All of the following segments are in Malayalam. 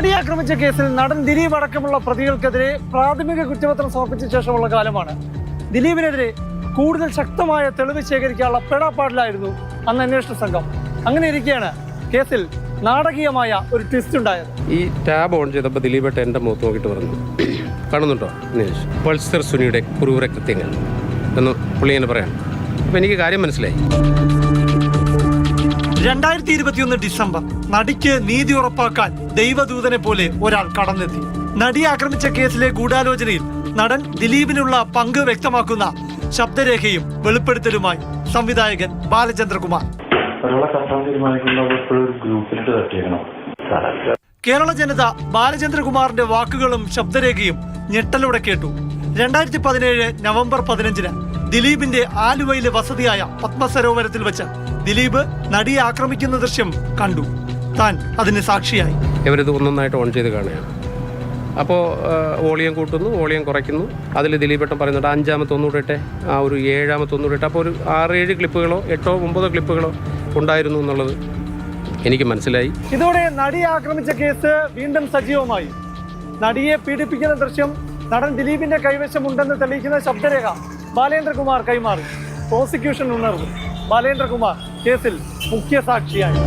നടി ആക്രമിച്ച കേസിൽ നടൻ ദിലീപ് അടക്കമുള്ള പ്രതികൾക്കെതിരെ പ്രാഥമിക കുറ്റപത്രം സമർപ്പിച്ച ശേഷമുള്ള കാലമാണ്. ദിലീപിനെതിരെ കൂടുതൽ ശക്തമായ തെളിവ് ശേഖരിക്കാനുള്ള പെടാപ്പാടിലായിരുന്നു അന്ന് അന്വേഷണ സംഘം. അങ്ങനെ ഇരിക്കെയാണ് കേസിൽ നാടകീയമായ ഒരു ട്വിസ്റ്റ് ഉണ്ടായത്. ഈ ടാബ് ഓൺ ചെയ്തപ്പോൾ ദിലീപേട്ട എന്റെ മുഖത്ത് നോക്കിയിട്ട് പറഞ്ഞു കാണുന്നുണ്ടോ പൾസർ സുനിയുടെ കുറുകുറെ കൃത്യങ്ങൾ. എന്ന് പുള്ളി എന്നെ പറയാം അപ്പം എനിക്ക് കാര്യം മനസ്സിലായി. രണ്ടായിരത്തി ഇരുപത്തിയൊന്ന് ഡിസംബർ നടിക്ക് നീതി ഉറപ്പാക്കാൻ ദൈവദൂതനെ പോലെ ഒരാൾ കടന്നെത്തി. നടിയെ ആക്രമിച്ച കേസിലെ ഗൂഢാലോചനയിൽ നടൻ ദിലീപിനുള്ള പങ്ക് വ്യക്തമാക്കുന്ന ശബ്ദരേഖയും വെളിപ്പെടുത്തലുമായി സംവിധായകൻ ബാലചന്ദ്രകുമാർ. കേരള ജനത ബാലചന്ദ്രകുമാറിന്റെ വാക്കുകളും ശബ്ദരേഖയും ഞെട്ടലോടെ കേട്ടു. രണ്ടായിരത്തി പതിനേഴ് നവംബർ പതിനഞ്ചിന് ദിലീപിന്റെ ആലുവയിലെ വസതിയായ പത്മസരോവരത്തിൽ വെച്ച് ദിലീപ് നടിയെ ആക്രമിക്കുന്ന ദൃശ്യം കണ്ടു. താൻ അതിന് സാക്ഷിയായി. ഇവരിത് ഒന്നൊന്നായിട്ട് ഓൺ ചെയ്ത് കാണുകയാണ്. അപ്പോൾ വോളിയം കൂട്ടുന്നു വോളിയം കുറയ്ക്കുന്നു. അതിൽ ദിലീപേട്ടൻ പറയുന്നുണ്ട് അഞ്ചാമത്തെ ഒന്നുകൂടെ ആ ഒരു ഏഴാമത്തെ ഒന്നുകൂടെ അപ്പോൾ ഒരു ആറേഴ് ക്ലിപ്പുകളോ എട്ടോ ഒമ്പതോ ക്ലിപ്പുകളോ ഉണ്ടായിരുന്നു എന്നുള്ളത് എനിക്ക് മനസ്സിലായി. ഇതോടെ നടിയെ ആക്രമിച്ച കേസ് വീണ്ടും സജീവമായി. നടിയെ പീഡിപ്പിക്കുന്ന ദൃശ്യം നടൻ ദിലീപിന്റെ കൈവശമുണ്ടെന്ന് തെളിയിക്കുന്ന ശബ്ദരേഖ ബാലേന്ദ്രകുമാർ കൈമാറി. പ്രോസിക്യൂഷൻ ഉണർന്നു ബാലേന്ദ്രകുമാർ കേസിൽ മുഖ്യ സാക്ഷിയായി.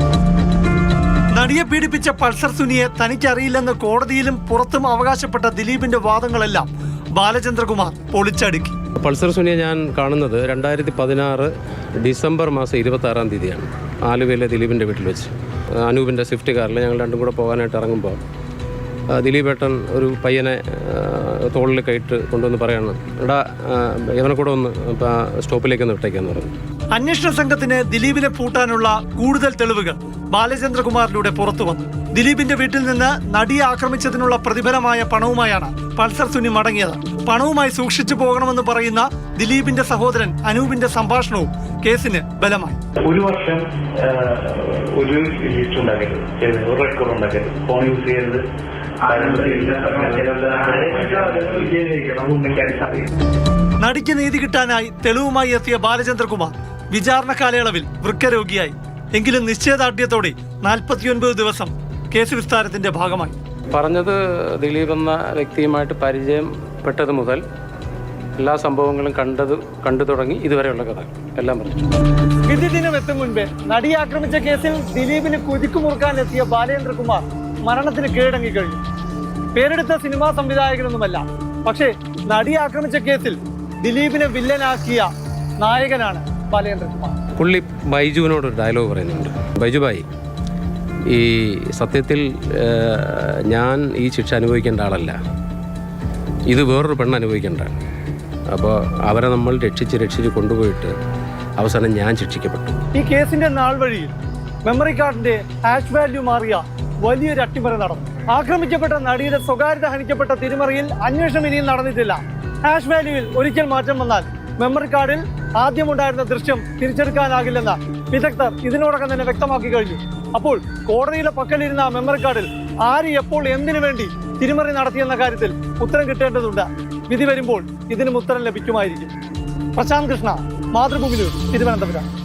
നടിയെ പീഡിപ്പിച്ച പൾസർ സുനിയെ തനിക്കറിയില്ലെന്ന് കോടതിയിലും പുറത്തും അവകാശപ്പെട്ട ദിലീപിന്റെ വാദങ്ങളെല്ലാം ബാലചന്ദ്രകുമാർ പൊളിച്ചടുക്കി. പൾസർ സുനിയെ ഞാൻ കാണുന്നത് രണ്ടായിരത്തി പതിനാറ് ഡിസംബർ മാസം ഇരുപത്തി ആറാം തീയതിയാണ്. ആലുവയിലെ ദിലീപിന്റെ വീട്ടിൽ വെച്ച്. അനൂപിന്റെ സ്വിഫ്റ്റ് കാറിൽ ഞങ്ങൾ രണ്ടും കൂടെ പോകാനായിട്ട് ഇറങ്ങുമ്പോൾ ദിലീപേട്ടൻ ഒരു പയ്യനെ തോളിൽ കയറ്റ് കൊണ്ടുവന്ന് പറയാണ് എടാ ഇവനെ കൂടെ ഒന്ന് സ്റ്റോപ്പിലേക്ക് ഒന്ന് വിട്ടേക്കാന്ന് പറഞ്ഞു. അന്വേഷണ സംഘത്തിന് ദിലീപിനെ പൂട്ടാനുള്ള കൂടുതൽ തെളിവുകൾ ബാലചന്ദ്രകുമാറിലൂടെ പുറത്തു വന്നു. ദിലീപിന്റെ വീട്ടിൽ നിന്ന് നടിയെ ആക്രമിച്ചതിനുള്ള പ്രതിഫലമായ പണവുമായാണ് പൾസർ സുനി മടങ്ങിയത്. പണവുമായി സൂക്ഷിച്ചു പോകണമെന്ന് പറയുന്ന ദിലീപിന്റെ സഹോദരൻ അനൂപിന്റെ സംഭാഷണവും കേസിന് ബലമായി. ഒരു വർഷം ഒരു ലിസ്റ്റ് ഉണ്ടാക്കരുത്. ഒരു റെക്കോർഡ് ഉണ്ടാക്കരുത്. ഫോൺ യൂസ് ചെയ്യരുത്. നടിക്ക് നീതി കിട്ടാനായി തെളിവുമായി എത്തിയ ബാലചന്ദ്രകുമാർ വിചാരണ കാലയളവിൽ വൃക്കരോഗിയായി. എങ്കിലും നിശ്ചയദാർഢ്യത്തോടെ നാൽപ്പത്തിയൊൻപത് ദിവസം കേസ് വിസ്താരത്തിന്റെ ഭാഗമായി. പറഞ്ഞത് ദിലീപ് എന്ന വ്യക്തിയുമായിട്ട് പരിചയപ്പെട്ടത് മുതൽ എല്ലാ സംഭവങ്ങളും കണ്ടത് കണ്ടു തുടങ്ങി ഇതുവരെയുള്ള കഥ. എല്ലാം പറഞ്ഞു. വിധിദിനം എത്തും മുൻപേ നടി ആക്രമിച്ച കേസിൽ ദിലീപിന് കുതിക്കുമുറുക്കാൻ എത്തിയ ബാലേന്ദ്രകുമാർ മരണത്തിന് കീഴടങ്ങി കഴിഞ്ഞു. പേരെടുത്ത സിനിമാ സംവിധായകനൊന്നുമല്ല പക്ഷേ നടി ആക്രമിച്ച കേസിൽ ദിലീപിനെ വില്ലനാക്കിയ നായകനാണ് പുള്ളി ബൈജുവിനോട് ഒരു ഡയലോഗ് പറയുന്നുണ്ട്. ബൈജുബായി ഈ സത്യത്തിൽ ഞാൻ ഈ ശിക്ഷ അനുഭവിക്കേണ്ട ആളല്ല. ഇത് വേറൊരു പെണ്ണ് അനുഭവിക്കേണ്ട അപ്പോൾ അവരെ നമ്മൾ രക്ഷിച്ച് രക്ഷിച്ച് കൊണ്ടുപോയിട്ട് അവസാനം ഞാൻ ശിക്ഷിക്കപ്പെട്ടു. ഈ കേസിന്റെ നാൾ വഴിയിൽ മെമ്മറി കാർഡിന്റെ ഹാഷ് വാല്യൂ മാറിയ വലിയൊരു അട്ടിമറി നടന്നു. ആക്രമിക്കപ്പെട്ട നടിയുടെ സ്വകാര്യത ഹനിക്കപ്പെട്ട തിരിമറിയിൽ അന്വേഷണം ഇനിയും നടന്നിട്ടില്ല. ഹാഷ് വാല്യൂവിൽ ഒരിക്കൽ മാറ്റം വന്നാൽ മെമ്മറി കാർഡിൽ ആദ്യമുണ്ടായിരുന്ന ദൃശ്യം തിരിച്ചെടുക്കാനാകില്ലെന്ന് വിദഗ്ധർ ഇതിനോടകം തന്നെ വ്യക്തമാക്കി കഴിഞ്ഞു. അപ്പോൾ കോടതിയുടെ പക്കലിരുന്ന മെമ്മറി കാർഡിൽ ആര് എപ്പോൾ എന്തിനു വേണ്ടി തിരിമറി നടത്തിയെന്ന കാര്യത്തിൽ ഉത്തരം കിട്ടേണ്ടതുണ്ട്. വിധി വരുമ്പോൾ ഇതിനും ഉത്തരം ലഭിക്കുമായിരിക്കും. പ്രശാന്ത് കൃഷ്ണ മാതൃഭൂമി തിരുവനന്തപുരം.